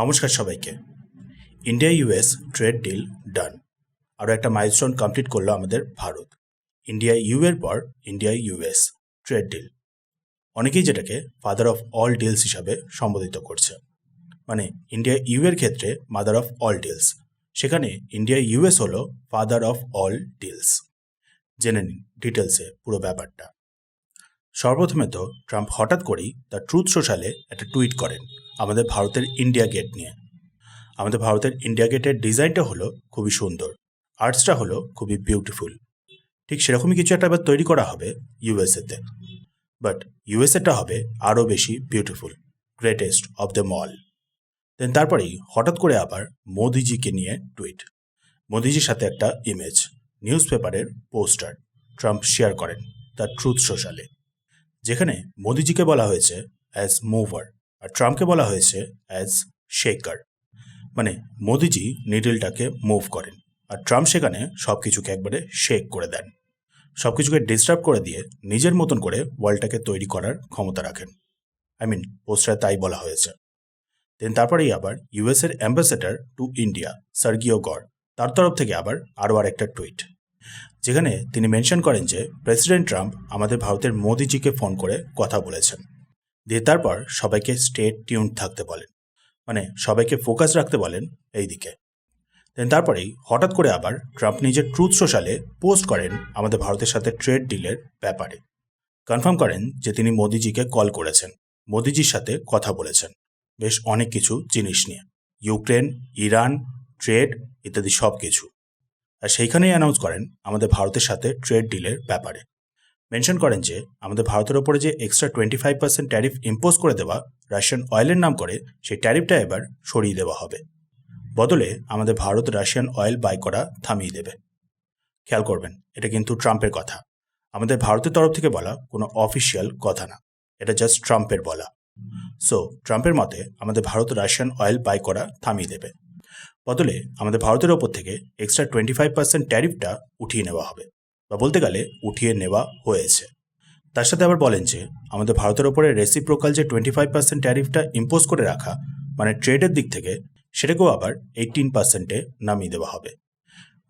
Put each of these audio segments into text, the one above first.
নমস্কার সবাইকে। India US trade deal done. আরও একটা মাইলস্টোন কমপ্লিট করল আমাদের ভারত। ইন্ডিয়া ইউ এর পর ইন্ডিয়া ইউএস ট্রেড ডিল। অনেকেই যেটাকে ফাদার অফ অল ডিলস হিসাবে সম্বোধিত করছে। মানে ইন্ডিয়া ইউ এর ক্ষেত্রে মাদার অফ অল ডিলস। সেখানে ইন্ডিয়া ইউএস হলো ফাদার অফ অল ডিলস। জেনে নিন ডিটেলসে পুরো ব্যাপারটা। সর্বপ্রথমে তো ট্রাম্প হঠাৎ করেই তার ট্রুথ সোশ্যালে একটা টুইট করেন। আমাদের ভারতের ইন্ডিয়া গেট নিয়ে। আমাদের ভারতের ইন্ডিয়া গেটের ডিজাইনটা হলো খুবই সুন্দর। আর্টসটা হলো খুবই বিউটিফুল ঠিক সেরকমই কিছু একটা এবার তৈরি করা হবে ইউএসএতে বাট ইউএসএটা হবে আরও বেশি beautiful greatest of the mall then তারপরেই হঠাৎ করে আবার মোদিজিকে নিয়ে টুইট মোদিজির সাথে একটা ইমেজ নিউজ পেপারের পোস্টার ট্রাম্প শেয়ার করেন তার ট্রুথ সোশ্যালে যেখানে মোদিজিকে বলা হয়েছে অ্যাজ মুভার আর ট্রাম্পকে বলা হয়েছে অ্যাজ শেকার মানে মোদিজি নিডলটাকে মুভ করেন। আর ট্রাম্প সেখানে সব কিছুকে একবারে শেক করে দেন। সব কিছুকে ডিস্টার্ব করে দিয়ে নিজের মতন করে ওয়ার্ল্ডটাকে তৈরি করার ক্ষমতা রাখেন। আই মিন পোস্টারে তাই বলা হয়েছে। দেন তারপরেই আবার ইউএসের অ্যাম্বাসেডার টু ইন্ডিয়া সার্গিও গড় তার তরফ থেকে আবার আরও আর একটা টুইট যেখানে তিনি মেনশন করেন যে প্রেসিডেন্ট ট্রাম্প আমাদের ভারতের মোদিজিকে ফোন করে কথা বলেছেন। দিয়ে তারপর সবাইকে স্টেট টিউন থাকতে বলেন। মানে সবাইকে ফোকাস রাখতে বলেন এই দিকে দেন তারপরেই হঠাৎ করে আবার ট্রাম্প নিজের ট্রুথ সোশ্যালে পোস্ট করেন আমাদের ভারতের সাথে ট্রেড ডিলের ব্যাপারে। কনফার্ম করেন যে তিনি মোদিজিকে কল করেছেন, মোদিজির সাথে কথা বলেছেন। বেশ অনেক কিছু জিনিস নিয়ে। ইউক্রেন ইরান ট্রেড ইত্যাদি সব কিছু আর সেইখানেই অ্যানাউন্স করেন আমাদের ভারতের সাথে ট্রেড ডিলের ব্যাপারে। মেনশন করেন যে, আমাদের ভারতের ওপরে যে extra twenty five percent tariff impose করে দেওয়া রাশিয়ান অয়েলের নাম করে, সেই ট্যারিফটা এবার সরিয়ে দেওয়া হবে। বদলে আমাদের ভারত রাশিয়ান অয়েল বাই করা থামিয়ে দেবে। খেয়াল করবেন, এটা কিন্তু ট্রাম্পের কথা। আমাদের ভারতের তরফ থেকে বলা কোনো অফিসিয়াল কথা না। এটা জাস্ট ট্রাম্পের বলা। সো ট্রাম্পের মতে আমাদের ভারত রাশিয়ান অয়েল বাই করা থামিয়ে দেবে। বদলে আমাদের ভারতের ওপর থেকে এক্সট্রা টোয়েন্টি ফাইভ পার্সেন্ট ট্যারিফটা উঠিয়ে নেওয়া হবে। বা বলতে গেলে উঠিয়ে নেওয়া হয়েছে। তার সাথে আবার বলেন যে, আমাদের ভারতের ওপরে রেসিপ্রোকাল যে টোয়েন্টি ফাইভ পার্সেন্ট ট্যারিফটা ইম্পোজ করে রাখা মানে ট্রেডের দিক থেকে, সেটাকেও আবার এইটিন পার্সেন্টে নামিয়ে দেওয়া হবে।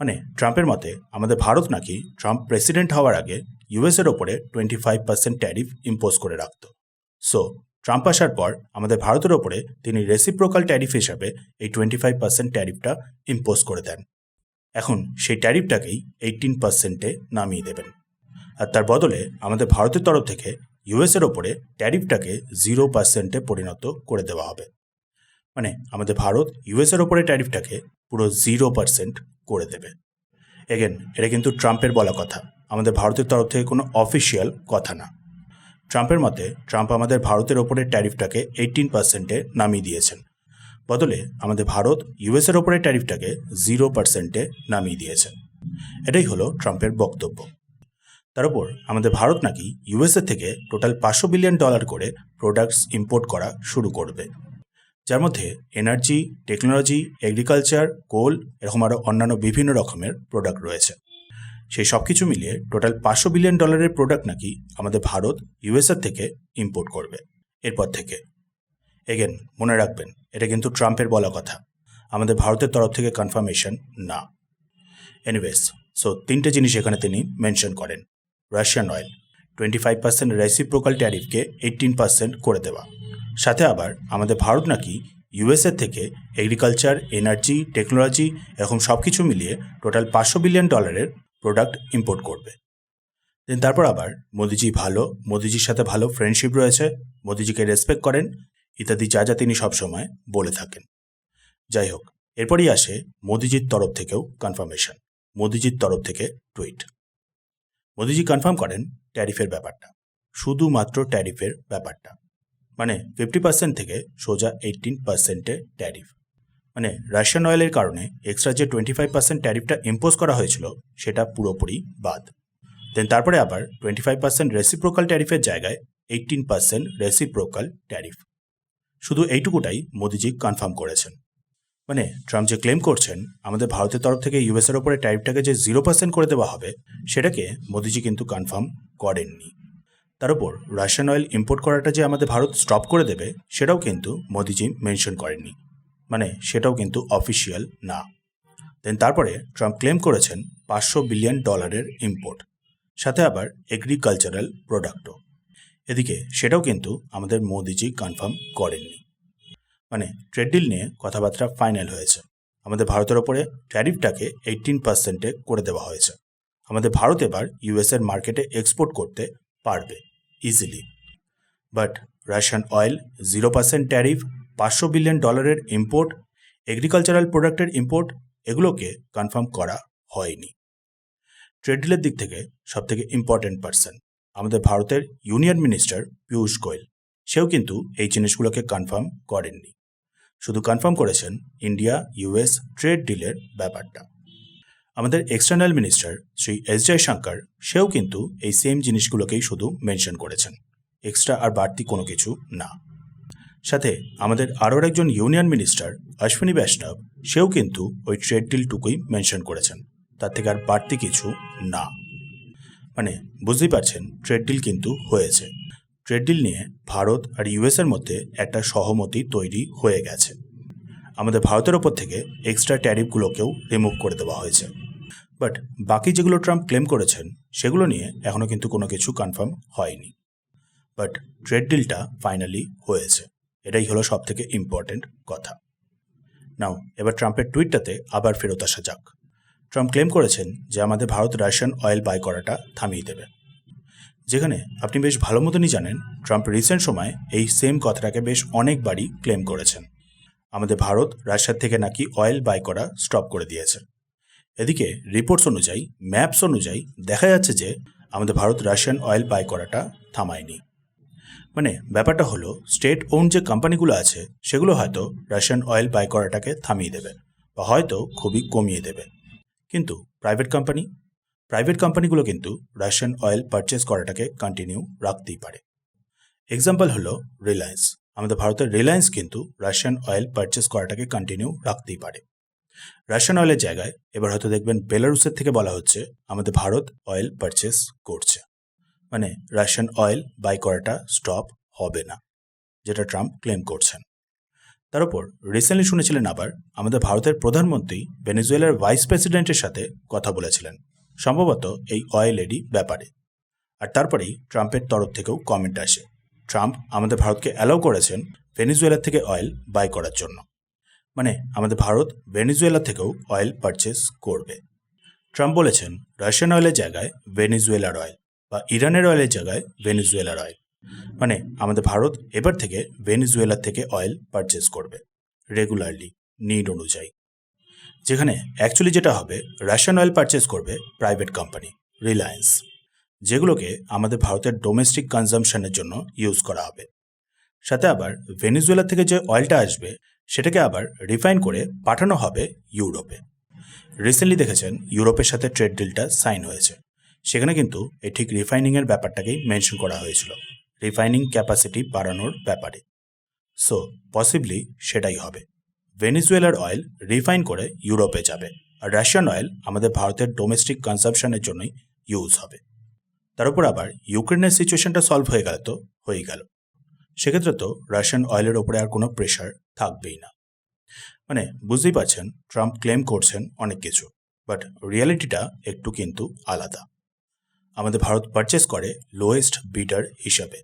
মানে ট্রাম্পের মতে, আমাদের ভারত নাকি ট্রাম্প প্রেসিডেন্ট হওয়ার আগে ইউএসের ওপরে twenty five percent tariff impose করে রাখত। সো ট্রাম্প আসার পর আমাদের ভারতের ওপরে তিনি রেসিপ্রোকাল ট্যারিফ হিসাবে এই টোয়েন্টি ফাইভ পার্সেন্ট ট্যারিফটা ইম্পোজ করে দেন। এখন সেই ট্যারিফটাকেই এইটিন পার্সেন্টে নামিয়ে দেবেন। আর তার বদলে আমাদের ভারতের তরফ থেকে ইউএসের ওপরে ট্যারিফটাকে জিরো পার্সেন্টে পরিণত করে দেওয়া হবে। মানে আমাদের ভারত ইউএসের ওপরে ট্যারিফটাকে পুরো জিরো পার্সেন্ট করে দেবে। এগেন এটা কিন্তু ট্রাম্পের বলা কথা। আমাদের ভারতের তরফ থেকে কোনো অফিসিয়াল কথা না। ট্রাম্পের মতে, ট্রাম্প আমাদের ভারতের ওপরে ট্যারিফটাকে এইটিন পার্সেন্টে নামিয়ে দিয়েছেন। বদলে আমাদের ভারত ইউএসের ওপরে ট্যারিফটাকে জিরো পার্সেন্টে নামিয়ে দিয়েছে। এটাই হলো ট্রাম্পের বক্তব্য। তার উপর আমাদের ভারত নাকি ইউএসএ থেকে টোটাল পাঁচশো বিলিয়ন ডলার করে প্রোডাক্টস ইম্পোর্ট করা শুরু করবে। যার মধ্যে এনার্জি, টেকনোলজি, এগ্রিকালচার, কোল, এরকম আরও অন্যান্য বিভিন্ন রকমের প্রোডাক্ট রয়েছে। সেই সব কিছু মিলিয়ে টোটাল পাঁচশো বিলিয়ন ডলারের প্রোডাক্ট নাকি আমাদের ভারত ইউএসএর থেকে ইম্পোর্ট করবে। এরপর থেকে এগেন মনে রাখবেন, এটা কিন্তু ট্রাম্পের বলা কথা। আমাদের ভারতের তরফ থেকে কনফার্মেশন না। এনিওয়েজ সো তিনটে জিনিস এখানে তিনি মেনশন করেন। Russian oil twenty five percent reciprocal ট্যারিফকে eighteen percent করে দেওয়া। সাথে আবার আমাদের ভারত নাকি ইউএসএ থেকে এগ্রিকালচার এনার্জি টেকনোলজি এরকম সব কিছু মিলিয়ে টোটাল পাঁচশো বিলিয়ন ডলারের প্রোডাক্ট ইম্পোর্ট করবে। দেন তারপর আবার মোদিজি ভালো, মোদিজির সাথে ভালো ফ্রেন্ডশিপ রয়েছে, মোদিজিকে রেসপেক্ট করেন ইত্যাদি যা যা তিনি সবসময় বলে থাকেন। যাই হোক, এরপরই আসে মোদিজির তরফ থেকেও কনফার্মেশন মোদিজির তরফ থেকে টুইট মোদিজি কনফার্ম করেন ট্যারিফের ব্যাপারটা, শুধুমাত্র ট্যারিফের ব্যাপারটা। মানে ফিফটি পার্সেন্ট থেকে সোজা এইটিন পার্সেন্টে ট্যারিফ মানে রাশিয়ান অয়েলের কারণে এক্সট্রা যে টোয়েন্টি ফাইভ পার্সেন্ট ট্যারিফটা ইম্পোজ করা হয়েছিল, সেটা পুরোপুরি বাদ। দেন তারপরে আবার টোয়েন্টি ফাইভ পার্সেন্ট রেসিপ্রোকাল ট্যারিফের জায়গায় এইটিন পার্সেন্ট রেসিপ্রোকাল ট্যারিফ শুধু এইটুকুটাই মোদিজি কনফার্ম করেছেন। মানে ট্রাম্প যে ক্লেম করছেন, আমাদের ভারতের তরফ থেকে ইউএসের ওপরে ট্যারিফটাকে যে জিরো পার্সেন্ট করে দেওয়া হবে, সেটাকে মোদিজি কিন্তু কনফার্ম করেননি। তার উপর রাশিয়ান অয়েল ইম্পোর্ট করাটা যে আমাদের ভারত স্টপ করে দেবে, সেটাও কিন্তু মোদিজি মেনশন করেননি। মানে সেটাও কিন্তু অফিসিয়াল না। দেন তারপরে ট্রাম্প ক্লেম করেছেন পাঁচশো বিলিয়ন ডলারের ইম্পোর্ট সাথে আবার এগ্রিকালচারাল প্রোডাক্টও এদিকে সেটাও কিন্তু আমাদের মোদিজি কনফার্ম করেননি। মানে ট্রেড ডিল নিয়ে কথাবার্তা ফাইনাল হয়েছে। আমাদের ভারতের ওপরে ট্যারিফটাকে এইটিন পার্সেন্টে করে দেওয়া হয়েছে। আমাদের ভারত এবার ইউএসের মার্কেটে এক্সপোর্ট করতে পারবে easily but Russian oil zero percent tariff পাঁচশো বিলিয়ন ডলারের ইম্পোর্ট এগ্রিকালচারাল প্রোডাক্টের ইম্পোর্ট এগুলোকে কনফার্ম করা হয়নি। ট্রেড ডিলের দিক থেকে সবথেকে ইম্পর্ট্যান্ট পার্সন আমাদের ভারতের ইউনিয়ন মিনিস্টার পীয়ূষ গোয়েল। সেও কিন্তু এই জিনিসগুলোকে কনফার্ম করেননি। শুধু কনফার্ম করেছেন ইন্ডিয়া ইউএস ট্রেড ডিলের ব্যাপারটা। আমাদের external minister Shri S Jaishankar, সেও কিন্তু এই সেম জিনিসগুলোকেই শুধু মেনশন করেছেন। এক্সট্রা আর বাড়তি কোনো কিছু না। সাথে আমাদের আরও একজন ইউনিয়ন মিনিস্টার অশ্বিনী বৈষ্ণব, সেও কিন্তু ওই ট্রেড ডিলটুকুই মেনশন করেছেন। তার থেকে আর বাড়তি কিছু না। মানে বুঝতেই পারছেন ট্রেড ডিল কিন্তু হয়েছে। ট্রেড ডিল নিয়ে ভারত আর ইউএসের মধ্যে একটা সহমতি তৈরি হয়ে গেছে। আমাদের ভারতের ওপর থেকে এক্সট্রা ট্যারিফগুলোকেও রিমুভ করে দেওয়া হয়েছে। বাট বাকি যেগুলো ট্রাম্প ক্লেম করেছেন, সেগুলো নিয়ে এখনও কিন্তু কোনো কিছু কনফার্ম হয়নি। বাট ট্রেড ডিলটা ফাইনালি হয়েছে। এটাই হলো সব থেকে ইম্পর্ট্যান্ট কথা। নাও এবার ট্রাম্পের টুইটটাতে আবার ফেরত আসা যাক। ট্রাম্প ক্লেম করেছেন যে আমাদের ভারত রাশিয়ান অয়েল বাই করাটা থামিয়ে দেবে। যেখানে আপনি বেশ ভালো মতনই জানেন, ট্রাম্প রিসেন্ট সময় এই সেম কথাটাকে বেশ অনেকবারই ক্লেম করেছেন। আমাদের ভারত রাশিয়ার থেকে নাকি অয়েল বাই করা স্টপ করে দিয়েছে। এদিকে রিপোর্টস অনুযায়ী ম্যাপস অনুযায়ী দেখা যাচ্ছে যে আমাদের ভারত রাশিয়ান অয়েল বাই করাটা থামায়নি। মানে ব্যাপারটা হলো স্টেট ওন যে কোম্পানিগুলো আছে, সেগুলো হয়তো রাশিয়ান অয়েল বাই করাটাকে থামিয়ে দেবে, বা হয়তো খুবই কমিয়ে দেবে। কিন্তু প্রাইভেট কোম্পানি প্রাইভেট কোম্পানিগুলো কিন্তু রাশিয়ান অয়েল পারচেস করাটাকে কন্টিনিউ রাখতেই পারে। এক্সাম্পল হলো রিলায়েন্স আমাদের ভারতের রিলায়েন্স কিন্তু রাশিয়ান অয়েল পারচেস করাটাকে কন্টিনিউ রাখতেই পারে। রাশিয়ান অয়েলের জায়গায় এবার হয়তো দেখবেন বেলারুসের থেকে বলা হচ্ছে আমাদের ভারত অয়েল পারচেস করছে। মানে রাশিয়ান অয়েল বাই করাটা স্টপ হবে না, যেটা ট্রাম্প ক্লেম করছেন। তার উপর রিসেন্টলি শুনেছিলেন আবার আমাদের ভারতের প্রধানমন্ত্রী ভেনেজুয়েলার ভাইস প্রেসিডেন্টের সাথে কথা বলেছিলেন, সম্ভবত এই অয়েলেরই ব্যাপারে। আর তারপরেই ট্রাম্পের তরফ থেকেও কমেন্ট আসে। ট্রাম্প আমাদের ভারতকে অ্যালাউ করেছেন ভেনেজুয়েলা থেকে অয়েল বাই করার জন্য। মানে আমাদের ভারত ভেনেজুয়েলা থেকেও অয়েল পারচেস করবে। ট্রাম্প বলেছেন, রাশিয়ান অয়েলের জায়গায় ভেনেজুয়েলার অয়েল বা ইরানের অয়েলের জায়গায় ভেনেজুয়েলার অয়েল মানে আমাদের ভারত এবার থেকে ভেনেজুয়েলার থেকে অয়েল পারচেস করবে রেগুলারলি নিড অনুযায়ী। যেখানে অ্যাকচুয়ালি যেটা হবে রাশিয়ান অয়েল পারচেস করবে প্রাইভেট কোম্পানি রিলায়েন্স যেগুলোকে আমাদের ভারতের ডোমেস্টিক কনজামশনের জন্য ইউজ করা হবে। সাথে আবার ভেনেজুয়েলা থেকে যে অয়েলটা আসবে, সেটাকে আবার রিফাইন করে পাঠানো হবে ইউরোপে। রিসেন্টলি দেখেছেন, ইউরোপের সাথে ট্রেড ডিলটা সাইন হয়েছে। সেখানে কিন্তু এই ঠিক রিফাইনিংয়ের ব্যাপারটাকেই মেনশন করা হয়েছিল। রিফাইনিং ক্যাপাসিটি বাড়ানোর ব্যাপারে। সো পসিবলি সেটাই হবে। ভেনিজুয়েলার অয়েল রিফাইন করে ইউরোপে যাবে। আর রাশিয়ান অয়েল আমাদের ভারতের ডোমেস্টিক কনজামশনের জন্যই ইউজ হবে। তার উপর আবার ইউক্রেনের সিচুয়েশনটা সলভ হয়ে গেল তো, হয়েই গেল। সেক্ষেত্রে তো রাশিয়ান অয়েলের ওপরে আর কোনো প্রেশার থাকবেই না। মানে বুঝতেই পারছেন ট্রাম্প ক্লেম করছেন অনেক কিছু। বাট রিয়ালিটিটা একটু কিন্তু আলাদা। আমাদের ভারত পারচেস করে লোয়েস্ট বিডার হিসাবে।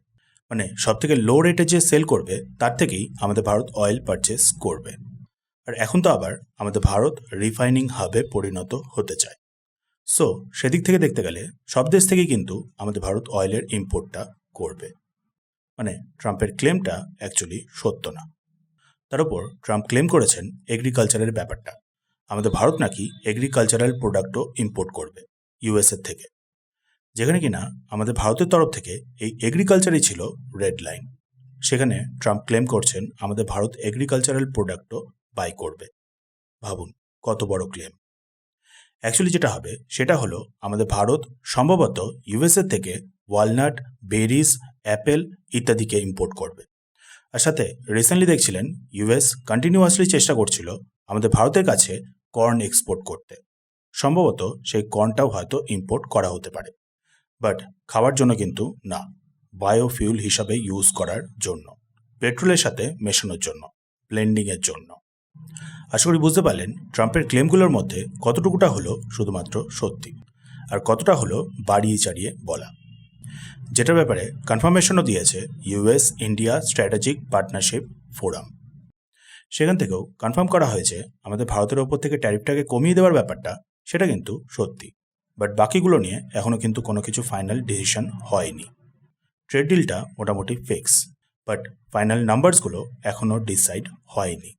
মানে সব থেকে লো রেটে যে সেল করবে, তার থেকেই আমাদের ভারত অয়েল পারচেস করবে। আর এখন তো আবার আমাদের ভারত রিফাইনিং হাবে পরিণত হতে চায়। সো সেদিক থেকে দেখতে গেলে সব দেশ থেকেই কিন্তু আমাদের ভারত অয়েলের ইম্পোর্টটা করবে। মানে ট্রাম্পের ক্লেমটা অ্যাকচুয়ালি সত্য না। তার উপর ট্রাম্প ক্লেম করেছেন এগ্রিকালচারের ব্যাপারটা। আমাদের ভারত নাকি এগ্রিকালচারাল প্রোডাক্টও ইম্পোর্ট করবে ইউএসএর থেকে। যেখানে কিনা আমাদের ভারতের তরফ থেকে এই এগ্রিকালচারই ছিল রেড লাইন সেখানে ট্রাম্প ক্লেম করছেন আমাদের ভারত এগ্রিকালচারাল প্রোডাক্টও বাই করবে। ভাবুন, কত বড় ক্লেম অ্যাকচুয়ালি যেটা হবে, সেটা হলো আমাদের ভারত সম্ভবত ইউএসএ থেকে ওয়ালনাট বেরিজ অ্যাপেল ইত্যাদিকে ইম্পোর্ট করবে। আর সাথে রিসেন্টলি দেখছিলেন ইউএস কন্টিনিউয়াসলি চেষ্টা করছিল আমাদের ভারতের কাছে কর্ন এক্সপোর্ট করতে। সম্ভবত সেই কর্নটাও হয়তো ইম্পোর্ট করা হতে পারে। বাট খাওয়ার জন্য কিন্তু না। বায়োফিউল হিসাবে ইউজ করার জন্য। পেট্রোলের সাথে মেশানোর জন্য ব্লেন্ডিংয়ের জন্য। আশা করি বুঝতে পারলেন, ট্রাম্পের ক্লেমগুলোর মধ্যে কতটুকুটা হলো শুধুমাত্র সত্যি আর কতটা হলো বাড়িয়ে চাড়িয়ে বলা। যেটার ব্যাপারে কনফার্মেশনও দিয়েছে US India strategic partnership forum সেখান থেকেও কনফার্ম করা হয়েছে, আমাদের ভারতের ওপর থেকে ট্যারিফটাকে কমিয়ে দেওয়ার ব্যাপারটা, সেটা কিন্তু সত্যি। বাট বাকিগুলো নিয়ে এখনও কিন্তু কোনো কিছু ফাইনাল ডিসিশন হয়নি। ট্রেড ডিলটা মোটামুটি ফিক্স বাট ফাইনাল নাম্বারসগুলো এখনও ডিসাইড হয়নি।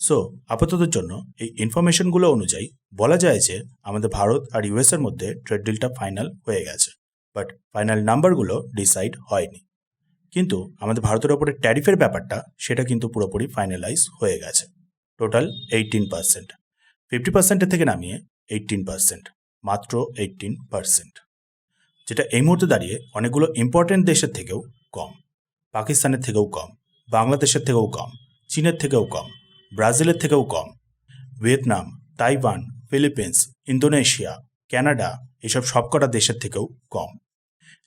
সো আপাততের জন্য এই ইনফরমেশনগুলো অনুযায়ী বলা যায় যে আমাদের ভারত আর ইউএসের মধ্যে ট্রেড ডিলটা ফাইনাল হয়ে গেছে বাট ফাইনাল নাম্বারগুলো ডিসাইড হয়নি। কিন্তু আমাদের ভারতের ওপরে ট্যারিফের ব্যাপারটা সেটা কিন্তু পুরোপুরি ফাইনালাইজ হয়ে গেছে। টোটাল এইটিন পার্সেন্ট ফিফটি পার্সেন্টের থেকে নামিয়ে এইটিন পার্সেন্ট মাত্র এইটিন পার্সেন্ট যেটা এই মুহূর্তে দাঁড়িয়ে অনেকগুলো ইম্পর্টেন্ট দেশের থেকেও কম, পাকিস্তানের থেকেও কম, বাংলাদেশের থেকেও কম, চীনের থেকেও কম, ব্রাজিলের থেকেও কম, Vietnam, Taiwan, Philippines, Indonesia, Canada, এসব সবকটা দেশের থেকেও কম,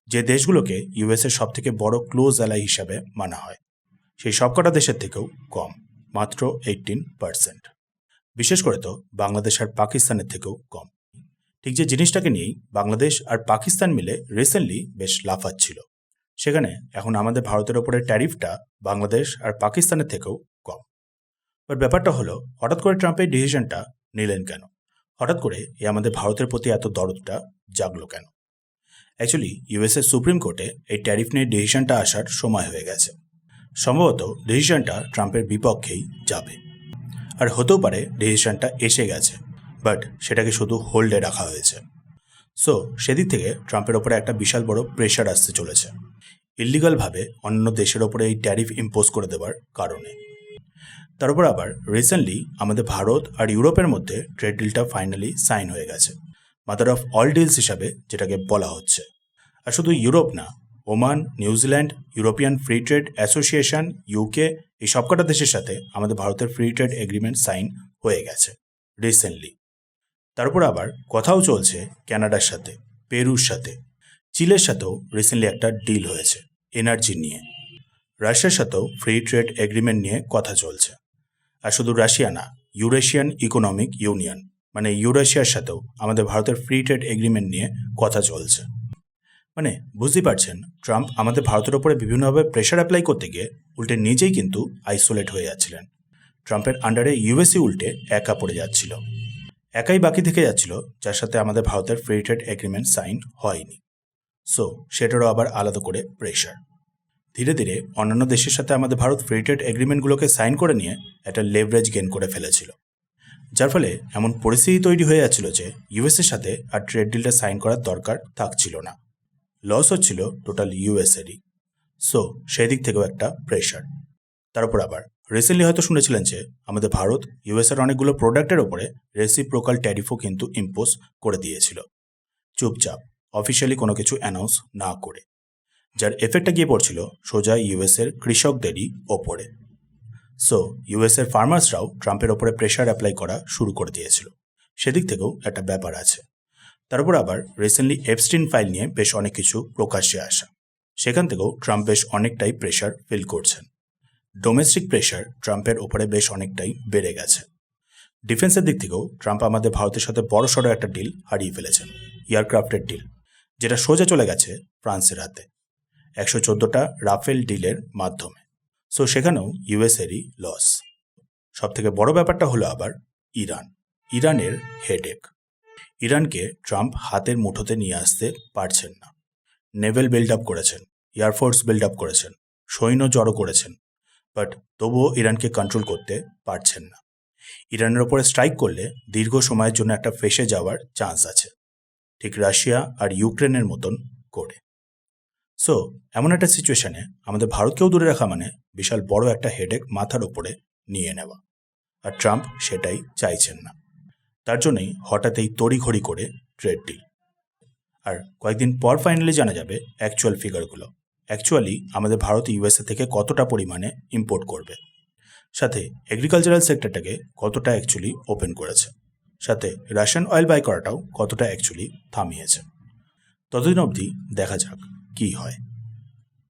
যে দেশগুলোকে ইউএসের সব থেকে বড় ক্লোজ অ্যালাই হিসাবে মানা হয়, সেই সবকটা দেশের থেকেও কম, মাত্র এইটিন পার্সেন্ট বিশেষ করে তো বাংলাদেশ আর পাকিস্তানের থেকেও কম। ঠিক যে জিনিসটাকে নিয়েই বাংলাদেশ আর পাকিস্তান মিলে রিসেন্টলি বেশ লাফাচ্ছিল। সেখানে এখন আমাদের ভারতের ওপরে ট্যারিফটা বাংলাদেশ আর পাকিস্তানের থেকেও কম। বাট ব্যাপারটা হলো, হঠাৎ করে ট্রাম্পের ডিসিশনটা নিলেন কেন? হঠাৎ করে এ আমাদের ভারতের প্রতি এত দরদটা জাগলো কেন? অ্যাকচুয়ালি ইউএসএ সুপ্রিম কোর্টে এই ট্যারিফ নিয়ে ডিসিশনটা আসার সময় হয়ে গেছে। সম্ভবত ডিসিশনটা ট্রাম্পের বিপক্ষেই যাবে। আর হতেও পারে ডিসিশনটা এসে গেছে। বাট সেটাকে শুধু হোল্ডে রাখা হয়েছে। সো, সেদিক থেকে ট্রাম্পের ওপরে একটা বিশাল বড় প্রেশার আসতে চলেছে। ইলিগালভাবে অন্য দেশের ওপরে এই ট্যারিফ ইম্পোজ করে দেওয়ার কারণে। তার উপর আবার রিসেন্টলি আমাদের ভারত আর ইউরোপের মধ্যে ট্রেড ডিলটা ফাইনালি সাইন হয়ে গেছে। মাদার অফ অল ডিলস হিসাবে যেটাকে বলা হচ্ছে। আর শুধু ইউরোপ না, Oman New Zealand European free trade association, UK, এই সবকটা দেশের সাথে আমাদের ভারতের ফ্রি ট্রেড এগ্রিমেন্ট সাইন হয়ে গেছে রিসেন্টলি। তারপর আবার কথাও চলছে ক্যানাডার সাথে, পেরুর সাথে। চিলের সাথেও রিসেন্টলি একটা ডিল হয়েছে এনার্জি নিয়ে। রাশিয়ার সাথেও ফ্রি ট্রেড এগ্রিমেন্ট নিয়ে কথা চলছে। আর শুধু রাশিয়া না ইউরেশিয়ান ইকোনমিক ইউনিয়ন মানে ইউরেশিয়ার সাথেও আমাদের ভারতের ফ্রি ট্রেড এগ্রিমেন্ট নিয়ে কথা চলছে। মানে বুঝতেই পারছেন, ট্রাম্প আমাদের ভারতের ওপরে বিভিন্নভাবে প্রেশার অ্যাপ্লাই করতে গিয়ে উল্টে নিজেই কিন্তু আইসোলেট হয়ে যাচ্ছিলেন। ট্রাম্পের আন্ডারে ইউএসই উল্টে একা পড়ে যাচ্ছিল। একাই বাকি থেকে যাচ্ছিল, যার সাথে আমাদের ভারতের ফ্রি ট্রেড এগ্রিমেন্ট সাইন হয়নি। সো সেটারও আবার আলাদা করে প্রেশার ধীরে ধীরে, অন্যান্য দেশের সাথে আমাদের ভারত ফ্রি ট্রেড এগ্রিমেন্টগুলোকে সাইন করে নিয়ে একটা লেভারেজ গেন করে ফেলেছিল। যার ফলে এমন পরিস্থিতি তৈরি হয়ে যাচ্ছিল যে ইউএসের সাথে আর ট্রেড ডিলটা সাইন করার দরকার থাকছিল না। লস হচ্ছিল টোটাল ইউএসএরই সো সেই দিক থেকেও একটা প্রেশার তার উপর আবার রিসেন্টলি হয়তো শুনেছিলেন যে, আমাদের ভারত ইউএসের অনেকগুলো প্রোডাক্টের ওপরে রেসিপ্রোকাল ট্যারিফও কিন্তু ইম্পোজ করে দিয়েছিল। চুপচাপ অফিসিয়ালি কোনো কিছু অ্যানাউন্স না করে, যার এফেক্টটা গিয়ে পড়ছিল সোজা ইউএসের কৃষকদেরই ওপরে। সো ইউএসের ফার্মার্সরাও ট্রাম্পের ওপরে প্রেশার অ্যাপ্লাই করা শুরু করে দিয়েছিল। সেদিক থেকেও একটা ব্যাপার আছে। তারপর আবার রিসেন্টলি এপস্টিন ফাইল নিয়ে বেশ অনেক কিছু প্রকাশ্যে আসা। সেখান থেকেও ট্রাম্প বেশ অনেকটাই প্রেশার ফিল করছেন। ডোমেস্টিক প্রেশার ট্রাম্পের ওপরে বেশ অনেকটাই বেড়ে গেছে। ডিফেন্সের দিক থেকেও ট্রাম্প আমাদের ভারতের সাথে বড় সড়ো একটা ডিল হারিয়ে ফেলেছেন এয়ারক্রাফটের ডিল যেটা সোজা চলে গেছে ফ্রান্সের হাতে। একশো চোদ্দোটা রাফেল ডিলের মাধ্যমে। সো সেখানেও ইউএসএরই লস সব থেকে বড় ব্যাপারটা হলো আবার ইরান। ইরানের হেডেক ইরানকে ট্রাম্প হাতের মুঠোতে নিয়ে আসতে পারছেন না। নেভেল বিল্ড আপ করেছেন এয়ারফোর্স বিল্ড আপ করেছেন, সৈন্য জড়ো করেছেন। বাট তবুও ইরানকে কন্ট্রোল করতে পারছেন না। ইরানের ওপরে স্ট্রাইক করলে দীর্ঘ সময়ের জন্য একটা ফেসে যাওয়ার চান্স আছে। ঠিক রাশিয়া আর ইউক্রেনের মতন করে। সো এমন একটা সিচুয়েশনে আমাদের ভারতকেও দূরে রাখা মানে বিশাল বড় একটা হেডেক মাথার ওপরে নিয়ে নেওয়া। আর ট্রাম্প সেটাই চাইছেন না। তার জন্যই হঠাৎ এই তড়িঘড়ি করে ট্রেড ডিল আর কয়েকদিন পর ফাইনালি জানা যাবে অ্যাকচুয়াল ফিগারগুলো অ্যাকচুয়ালি আমাদের ভারত ইউএসএ থেকে কতটা পরিমাণে ইম্পোর্ট করবে? সাথে এগ্রিকালচারাল সেক্টরটাকে কতটা অ্যাকচুয়ালি ওপেন করেছে? সাথে রাশিয়ান অয়েল বাই করাটাও কতটা অ্যাকচুয়ালি থামিয়েছে? ততদিন অবধি দেখা যাক কি হয়।